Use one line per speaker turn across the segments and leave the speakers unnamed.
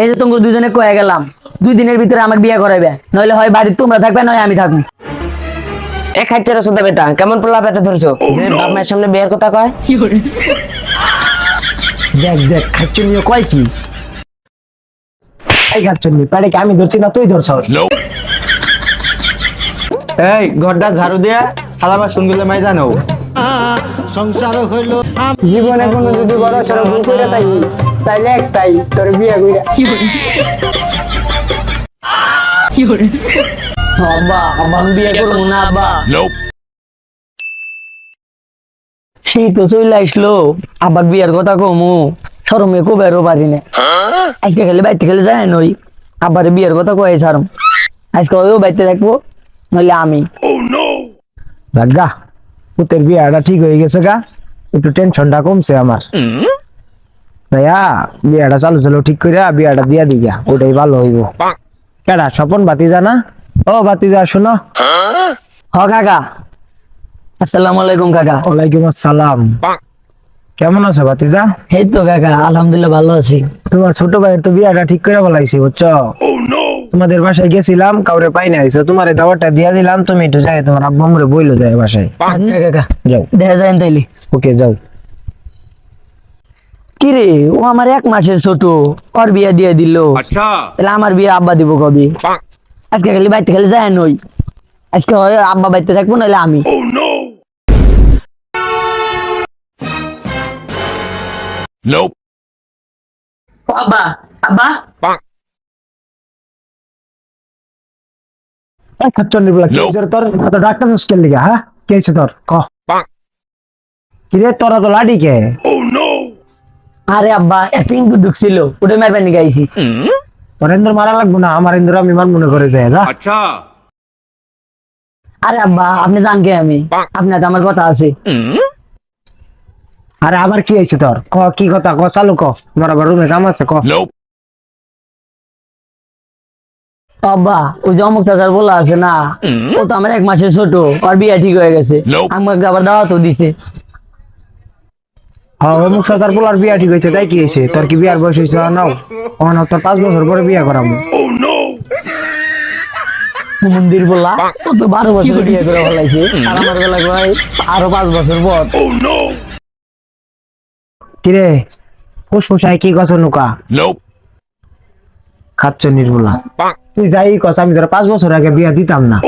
এই যে তোমাকে দুজনে কয়ে গেলাম দুই দিনের ভিতরে আমার বিয়ে করাইবে। নইলে হয় বাড়িতে তোমরা থাকবে নয় আমি থাকব।
এক হাজার ওষুধ বেটা কেমন পোলা পেটে ধরছো? যে বাপ মায়ের সামনে বিয়ের কথা কয়?
দেখ দেখ খাচ্ছ নিয়ে কয় কি? এই খাচ্ছ নি পেটে কি আমি ধরছি না তুই ধরছ
এই ঘরটা ঝাড়ু দিয়া থালা বাসনগুলো মাই জানো।
সংসার হইল
জীবনে কোনো যদি বড় সড়ো ভুল করে তাই। তাইলে একটাই তোর বিয়ে কইরা
আব্বা আব্বা আমি বিয়ে করব না আব্বা সেই তো চলে আসলো আব্বা বিয়ের কথা কমু সরমে কবেরও পারি না আজকে খালি বাইতে খেলে যায় নই আব্বার বিয়ের কথা কয়ে সারম আজকে ওইও বাইতে থাকব নইলে আমি
জাগা পুতের বিয়াটা ঠিক হয়ে গেছে গা একটু টেনশনটা কমছে আমার বিয়াটা চালু চালু ঠিক করে বিয়াটা দিয়া দিগা ওটাই ভালো হইব। কেডা স্বপন ও শোনো।
হ কাকা। আসসালামু আলাইকুম কাকা।
ওয়ালাইকুম আসসালাম। কেমন আছো বাতিজা
এই তো কাকা আলহামদুলিল্লাহ ভালো আছি।
তোমার ছোট ভাইয়ের তো বিয়াটা ঠিক করে বলাইছি বুঝছ? তোমাদের বাসায় গেছিলাম কাউরে পাই না আইছো তোমার এই দাওয়াতটা দিয়া দিলাম তুমি একটু যাই তোমার আব্বু আমরে বইলো যায় বাসায়।
আচ্ছা কাকা।
যাও।
দেখা যায় তাইলে।
ওকে যাও।
কি রে? ও আমার এক মাসের ছোট। ওর বিয়ে দিয়ে দিল।
আচ্ছা।
তাহলে আমার বিয়ে আব্বা দিব কবে? আজকে খালি বাইতে খালি যায় নই। আজকে হয় আব্বা বাইতে থাকব নাহলে আমি। আব্বা আব্বা।
এই খাচ্চন্ডি বলা কি হইছে রে তোর এত ডাক্তার মুশকিল লিগা হ্যাঁ? কি হইছে তোর? ক। কি রে তোরা তো লাডি কে?
আরে আব্বা এক পিঙ্কু ঢুকছিল ওটা মারবার নিয়ে গাইছি
তোর মারা লাগবো না আমার ইন্দুর আমি মান মনে করে যায়
আচ্ছা।
আরে আব্বা আপনি জান কে আমি? আপনার আমার কথা আছে।
আরে আবার কি হয়েছে তোর? ক কি কথা? ক চালু ক। আমার আবার রুমে কাম আছে ক।
আব্বা ওই যে অমুক চাচার বলা আছে না ও তো আমার এক মাসের ছোট আর বিয়ে ঠিক হয়ে গেছে। আমাকে আবার দাওয়াতও দিছে।
হ্যাঁ অমুক চাচার বলার বিয়া ঠিক হয়েছে তাই কি হয়েছে? তোর কি বিয়ার বয়স হয়েছে নাও অন তোর পাঁচ বছর পরে বিয়া করাবো।
মন্দির বলা ও তো বারো বছর বিয়ে করে ফেলাইছে। আর আমার বেলা কয় আরও পাঁচ বছর পর।
কিরে ফুসফুসাই কি গছ নুকা? খাচ্ছ নির্মলা তুই যাই কস আমি তোর পাঁচ বছর আগে বিয়া দিতাম না।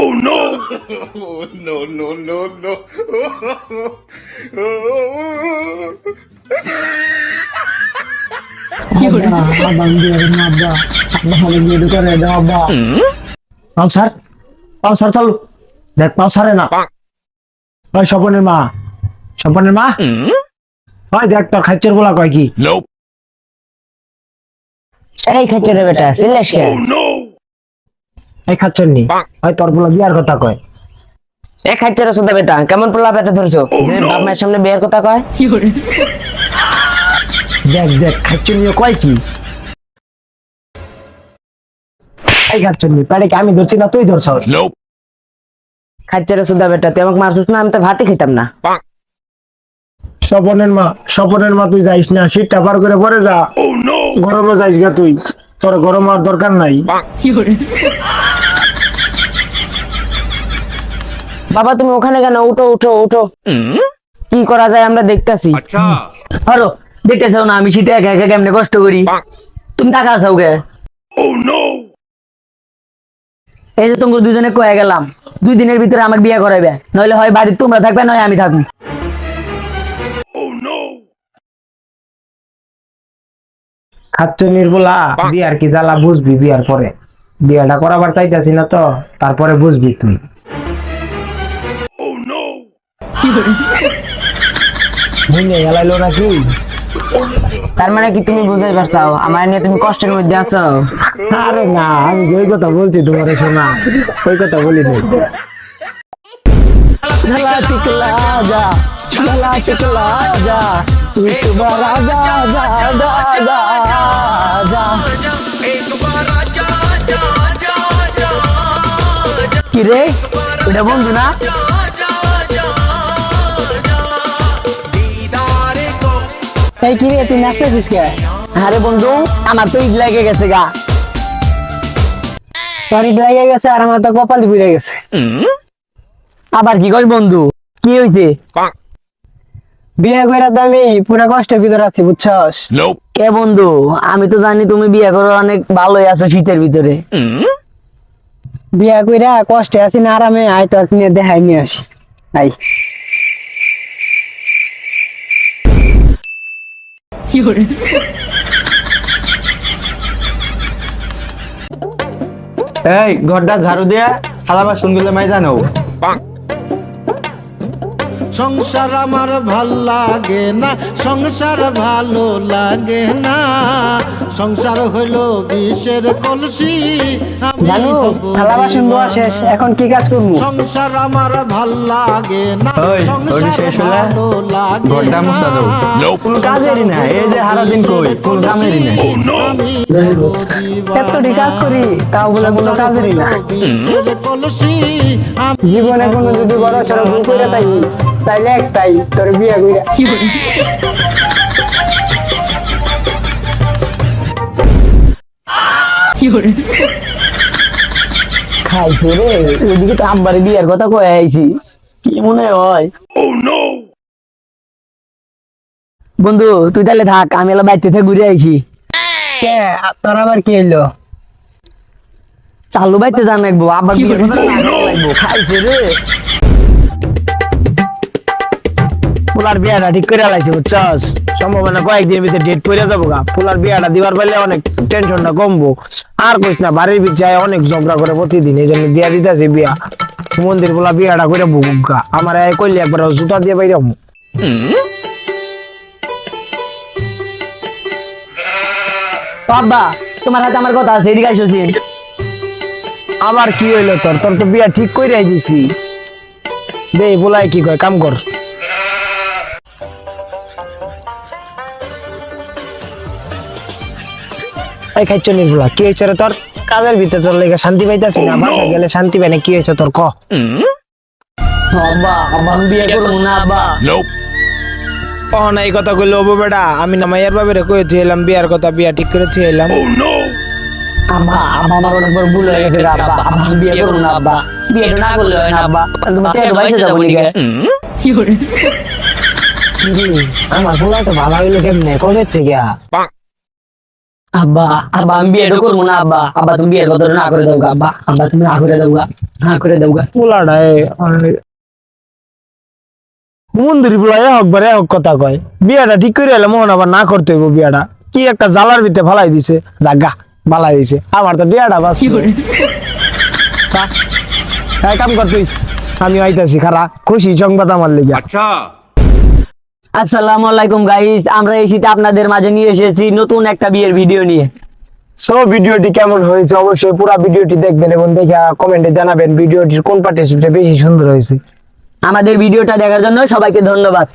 চালু। দেখ পাও না। ওই স্বপনের মা। স্বপনের মা? ওই দেখ তোর খাচ্চর বলা কয় কি?
এই বেটা সিলেশ কে?
এই খাচ্চর নি। ওই তোর বলা বিয়ার কথা কয়।
এক হাজার ওষুধ বেটা কেমন পোলা পেটে ধরছো? যে বাপ মায়ের সামনে বিয়ের কথা কয়?
দেখ দেখ খাচ্চর নিয়ে কয় কি? এই আমি ধরছি না তুই ধরছ?
খাচ্ছের ওষুধ বেটা তুই আমাকে মারছিস না আমি তো ভাতই খেতাম না।
স্বপনের মা স্বপনের মা তুই যাইস না শীতটা পার করে পরে যা। গরমে যাইস গা তুই। তোর গরম আর দরকার নাই।
বাবা তুমি ওখানে কেন? উঠো উঠো উঠো। কি করা যায় আমরা দেখতাছি।
আচ্ছা।
আরও দেখতেছো না আমি শীতে একা একা কেমনে কষ্ট করি? তুমি টাকা আসাও কে এই যে তোমাকে দুজনে কয়ে গেলাম দুই দিনের ভিতরে আমার বিয়ে করাইবে। নইলে হয় বাড়িতে তোমরা থাকবে নয় আমি থাকব।
খাচ্চর নির্বলা বিয়ার কি জ্বালা বুঝবি বিয়ার পরে। বিয়াটা করাবার চাইতাছি না তো তারপরে বুঝবি তুই ভুলে গেলাইলো নাকি?
তার মানে কি তুমি বুঝাই পারছাও? আমার নিয়ে তুমি কষ্টের মধ্যে আছো?
আরে না আমি ওই কথা বলছি তোমার শোনা। ওই কথা বলি নাই
ঝালা চিকলা যা ঝালা চিকলা যা তুই তো বড় যা যা যা যা। যা কি রে? এটা এই কি রে তুই নাচতেছিস কে? আরে বন্ধু আমার তো ঈদ লাগে গেছে গা।
তোর ঈদ লাগিয়ে গেছে আর আমার তো কপাল ফিরে গেছে।
আবার কি কই বন্ধু? কি হয়েছে
বিয়ে করে তো আমি পুরা কষ্টের ভিতরে আছি বুঝছস?
কে বন্ধু? আমি তো জানি তুমি বিয়ে করো অনেক ভালোই আছো শীতের ভিতরে।
বিয়ে কইরা কষ্টে আছি না আরামে আয় তোর নিয়ে দেখাই নিয়ে আসি। আই
এই ঘরটা ঝাড়ু দিয়া খালাবা বাসনগুলো মাই জানো।
সংসার আমার ভালো লাগে না সংসার ভালো লাগে না। সংসার হইল বিষের কলসি আমি
জানো থালা বাসন ধোয়া শেষ এখন কি কাজ করব?
সংসার আমার ভালো লাগে না সংসার ভালো লাগে
ঘরটা মুছা দাও।
কোনো
কাজেরই না, এই যে সারাদিন কই, কোনো কামেরই না।
আমি
এতটি কাজ করি তাও বলে কোনো কাজেরই না। জীবনে কোনো যদি বড় সড়ো ভুল করে তাই তাইলে একটাই তোর বিয়ে কইরা।
খাইছে রে ওইদিকে তো বিয়ার কথা কয়ে আইছি। কি মনে হয়? বন্ধু তুই তাহলে থাক আমি এলা বাইতে থেকে ঘুরে আইছি।
কে তোর আবার কি এলো?
চালু বাইতে জান লাগবো আব্বার বিয়ের কথা লাগবো খাইছে রে। পোলার বিয়াটা ঠিক করে লাইছে বুঝছস? সম্ভাবনা কয়েকদিন ভিতরে ডেট যাব গা। পোলার বিয়াটা দিবার পারলে অনেক টেনশনটা কমবো। আর কইস না বাড়ির অনেক ঝগড়া করে প্রতিদিন এই জন্য বিয়া দিতেছি বিয়া। মন্দির পোলা বিয়াটা করে গা। আমার এই কইলে একবার জুতা দিয়ে বাইরে বাবা তোমার হাতে আমার কথা আছে এদিকে আইসো আমার কি হইল তোর? তোর তো বিয়া ঠিক করে দিছি। দে বলাই কি কয় কাম কর। এই খাইছ নি বলা কি হয়েছে রে তোর? কাজের ভিতরে তোর লেগে শান্তি পাইতাছি না বাসা গেলে শান্তি পাই না কি হয়েছে তোর ক? বিয়ে করব না
ও এই কথা কইলো ওবো বেটা। আমি না মাইয়ার বাবারে কই থুই বিয়ার কথা বিয়া ঠিক করে থুই
আব্বা আব্বা আমার অনেক ভুল হয়ে গেছে রে আব্বা আব্বা বিয়ে করব না আব্বা বিয়েটা না করলে হয় না আব্বা তুমি টের বাইসে যাব নিকে
আমার পোলা তো ভালো হইল কেমনে? কবে থেকে?
আব্বা আব্বা আমি বিয়েটা করব না আব্বা। আব্বা তুমি বিয়ের কথা না করে গা, আব্বা। আব্বা তুমি না করে গা, না করে মন্দির বলা হোক বারে কথা কয়। বিয়াটা ঠিক করে এলে মোহন আবার না করতে হইব বিয়াটা। কি একটা জালার ভিতরে ফালাই দিছে। জাগা বালাই হইছে। আমার তো বিয়াটা বাস। কাম কর তুই। আমি আইতাছি খারা। খুশি সংবাদ আমার লেগে। আসসালামু আলাইকুম গাইস আমরা এই শীতে আপনাদের মাঝে নিয়ে এসেছি নতুন একটা বিয়ের ভিডিও নিয়ে। সো ভিডিওটি কেমন হয়েছে? অবশ্যই পুরো ভিডিওটি দেখবেন এবং দেখে কমেন্টে জানাবেন ভিডিওটির কোন পার্টি বেশি সুন্দর হয়েছে। আমাদের ভিডিওটা দেখার জন্য সবাইকে ধন্যবাদ।